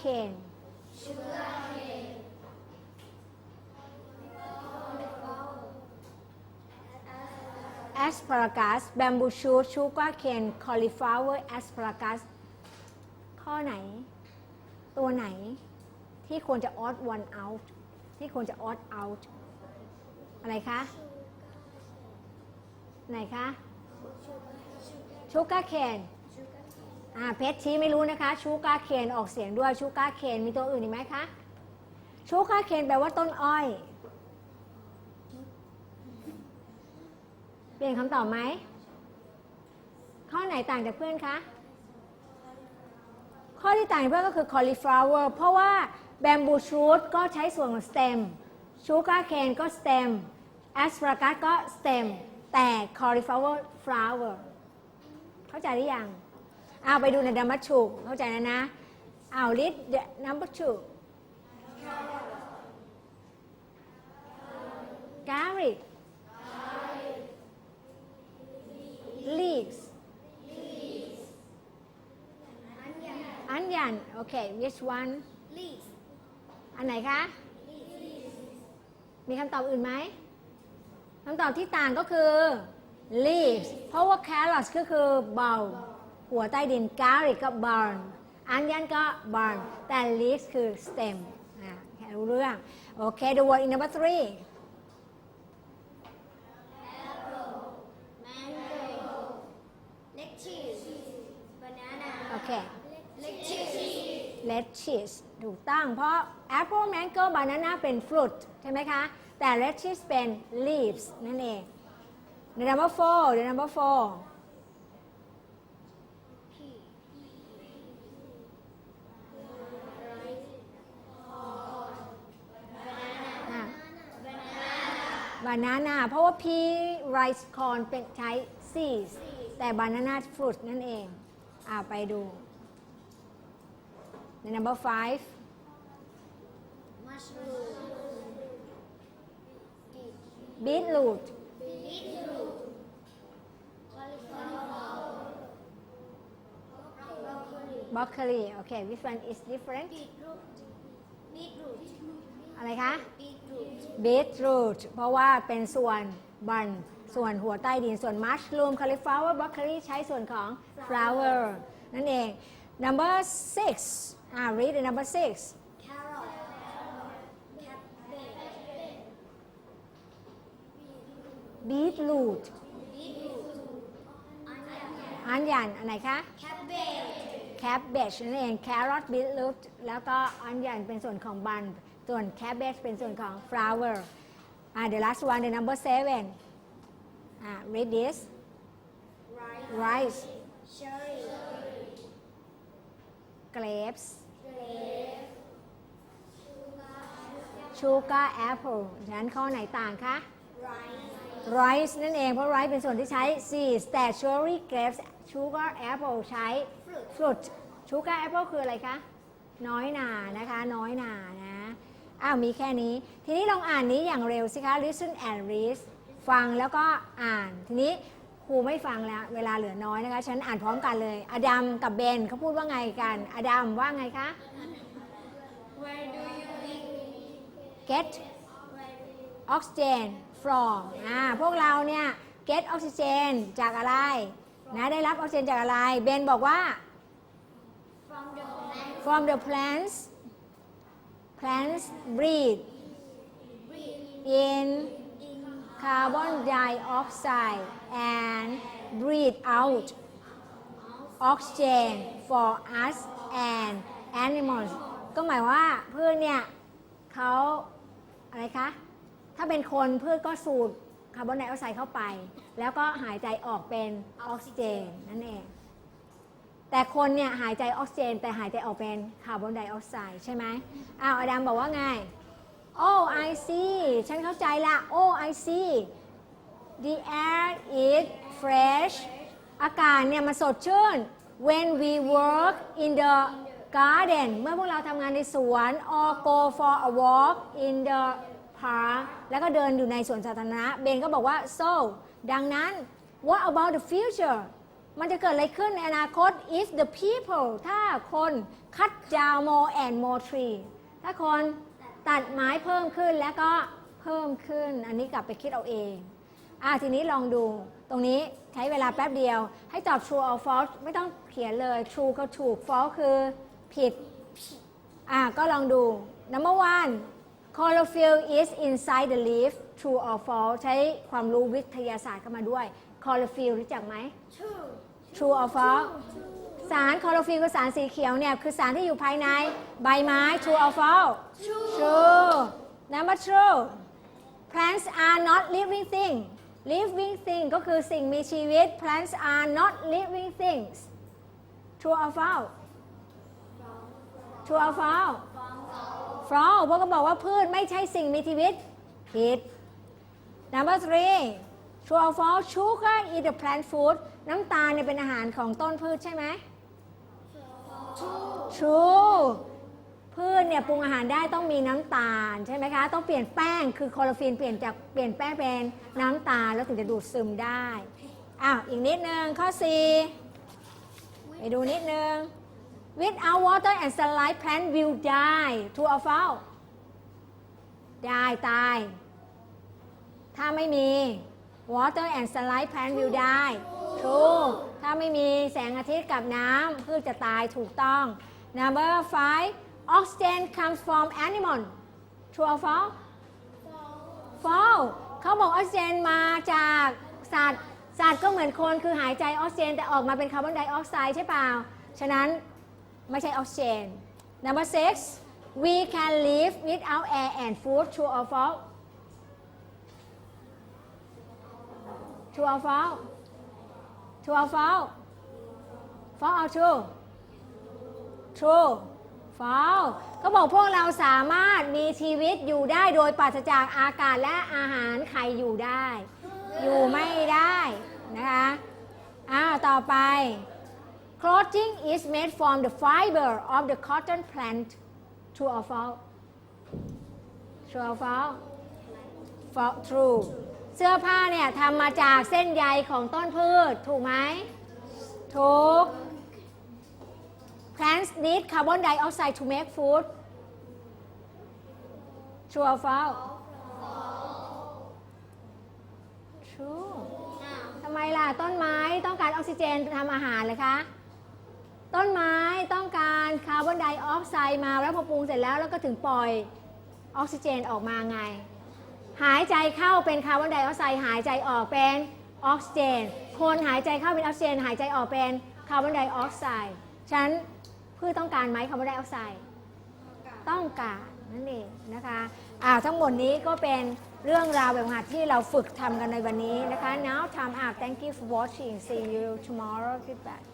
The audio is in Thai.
cane asparagus bamboo shoot sugar cane cauliflower asparagus ข้อไหน ตัวไหน ที่ควรจะ odd one out ที่ควรจะ odd out อะไรคะ ไหนคะชูการ์เคน อ่าเพชรชี้ไม่รู้นะคะ ชูกาเคนออกเสียงด้วยชูกาเคนมีตัวอื่นอีกไหมคะ ชูกาเคนแปลว่าต้นอ้อย เปลี่ยนคำตอบไหม ข้อไหนต่างจากเพื่อนคะ ข้อที่ต่างจากเพื่อนก็คือ cauliflower เพราะว่า bamboo shoot ก็ใช้ส่วนของ stem sugar cane ก็ stem asparagus ก็ stem แต่ cauliflower flower เข้าใจหรือยัง เอาไปดูใน number two เข้าใจแล้วนะเอา read the number two garlic leeks onion โอเค which one Leaves. อันไหนคะมีคำตอบอื่นไหมคำตอบที่ต่างก็คือ leaves เพราะว่า carrots ก็คือ bulb หัวใต้ดิน garlic ก็ burn onion ก็ burn แต่ leaves คือ stem อะแค่รู้เรื่อง โอเค the word in number three Mango. Lettuce. Banana. โอเค Lettuce. lettuce ถูกต้อง เพราะ apple mango banana เป็น fruit ใช่ไหมคะ แต่ lettuce เป็น leaves นั่นเอง the number four the number four banana เพราะว่า pea rice corn เป็นใช้ seeds แต่ banana fruit นั่นเอง อ่าไปดู the number five Mushroom. beetroot Beetroot. Cauliflower. Broccoli. broccoli โอเค which one is different Beetroot. Beetroot. อะไรคะ บีทรูทเพราะว่าเป็นส่วนบัน ส่วนหัวใต้ดิน ส่วนมัชลูมคาลิฟลาวเวอร์บรอกโคลีใช้ส่วนของ flower นั่นเอง number six อ่า read the number six carrot cabbage beetroot อันยันอันไหนคะ cabbage cabbage นั่นเอง carrot beetroot แล้วก็อันยันเป็นส่วนของบัน ส่วน cabbage เป็นส่วนของ flower อ่า the last one the number seven อ่า read this Rice. rice Cherry. grapes sugar apple ฉะนั้นข้อไหนต่างคะ Rice. rice นั่นเอง เพราะ rice เป็นส่วนที่ใช้ seeds แต่ cherry grapes sugar apple ใช้ fruit sugar apple คืออะไรคะ น้อยหนานะคะ น้อยหนานะ อ้าวมีแค่นี้ ทีนี้ลองอ่านนี้อย่างเร็วสิคะ listen and read ฟังแล้วก็อ่าน ทีนี้ครูไม่ฟังแล้ว เวลาเหลือน้อยนะคะ ฉันอ่านพร้อมกันเลย อดัมกับเบนเขาพูดว่าไงกัน อดัมว่าไงคะ Where do you live? get Where do you oxygen from อ่าพวกเราเนี่ย get oxygen จากอะไร นะได้รับออกซิเจนจากอะไร เบนบอกว่า From the plant. from the plants plants breathe in carbon dioxide and breathe out oxygen for us and animals ก็หมายว่าพืชเนี่ยเขาอะไรคะ ถ้าเป็นคนพืชก็สูดคาร์บอนไดออกไซด์เข้าไป แล้วก็หายใจออกเป็นออกซิเจนนั่นเอง แต่คนเนี่ยหายใจออกซิเจน แต่หายใจออกเป็นคาร์บอนไดออกไซด์ใช่ไหมอ้าวอดัมบอกว่าไง Oh I see ฉันเข้าใจละ Oh I see the air is fresh อากาศเนี่ยมันสดชื่น when we work in the garden เมื่อพวกเราทำงานในสวน or go for a walk in the park แล้วก็เดินอยู่ในสวนสาธารณะ เบนก็บอกว่า so ดังนั้น what about the future มันจะเกิดอะไรขึ้นในอนาคต if the people ถ้าคน cut down more and more tree ถ้าคนตัดไม้เพิ่มขึ้นแล้วก็เพิ่มขึ้น อันนี้กลับไปคิดเอาเอง อะทีนี้ลองดู ตรงนี้ใช้เวลาแป๊บเดียว ให้ตอบ true or false ไม่ต้องเขียนเลย true ก็ถูก false คือผิด อะก็ลองดู number one chlorophyll is inside the leaf true or false ใช้ความรู้วิทยาศาสตร์เข้ามาด้วย chlorophyll รู้จักไหม True. true or false สารคลอโรฟิลคือสารสีเขียวเนี่ย คือสารที่อยู่ภายในใบไม้ true or false True. true number true plants are not living thing living thing ก็คือสิ่งมีชีวิต plants are not living things true or false true or false false เพราะก็บอกว่าพืชไม่ใช่สิ่งมีชีวิตผิด number three true or false sugar is the plant food น้ำตาลเนี่ยเป็นอาหารของต้นพืชใช่ไหม true พืชเนี่ยปรุงอาหารได้ต้องมีน้ำตาลใช่ไหมคะ ต้องเปลี่ยนแป้งคือคลอโรฟิลเปลี่ยนจากเปลี่ยนแป้งเป็นน้ำตาลแล้วถึงจะดูดซึมได้อ้าวอีกนิดนึงข้อ4ไปดูนิดนึง without water and sunlight plant will die true or false ได้ตาย ถ้าไม่มี water and sunlight plant will die true ถ้าไม่มีแสงอาทิตย์กับน้ำพืชจะตายถูกต้อง number five oxygen comes from animal true or false false เขาบอกออกซิเจนมาจากสัตว์สัตว์ก็เหมือนคนคือหายใจออกซิเจนแต่ออกมาเป็นคาร์บอนไดออกไซด์ใช่เปล่า ฉะนั้นไม่ใช่ออกซิเจน number six we can live without air and food true or false true or false true or false false or true true false เขาบอกพวกเราสามารถมีชีวิตอยู่ได้โดยปราศจากอากาศและอาหารใครอยู่ได้ อยู่ไม่ได้นะคะอ้าวต่อไป clothing is made from the fiber of the cotton plant true or false true or false false true เสื้อผ้าเนี่ยทำมาจากเส้นใยของต้นพืช ถูกไหมถูก Plants need carbon dioxide to make food true or false true ทำไมล่ะ ต้นไม้ต้องการออกซิเจนทำอาหารเลยคะ ต้นไม้ต้องการคาร์บอนไดออกไซด์มาแล้วพอปรุงเสร็จแล้วแล้วก็ถึงปล่อยออกซิเจนออกมาไง หายใจเข้าเป็นคาร์บอนไดออกไซด์หายใจออกเป็นออกซิเจน คนหายใจเข้าเป็นออกซิเจน หายใจออกเป็นคาร์บอนไดออกไซด์ฉะนันพืชต้องการไหมคาร์บอนไดออกไซด์ต้องการนั่นเองนะคะอ่าทั้งหมดนี้ก็เป็นเรื่องราวแบบหัดที่เราฝึกทำกันในวันนี้นะคะ now time up thank you for watching see you tomorrow goodbye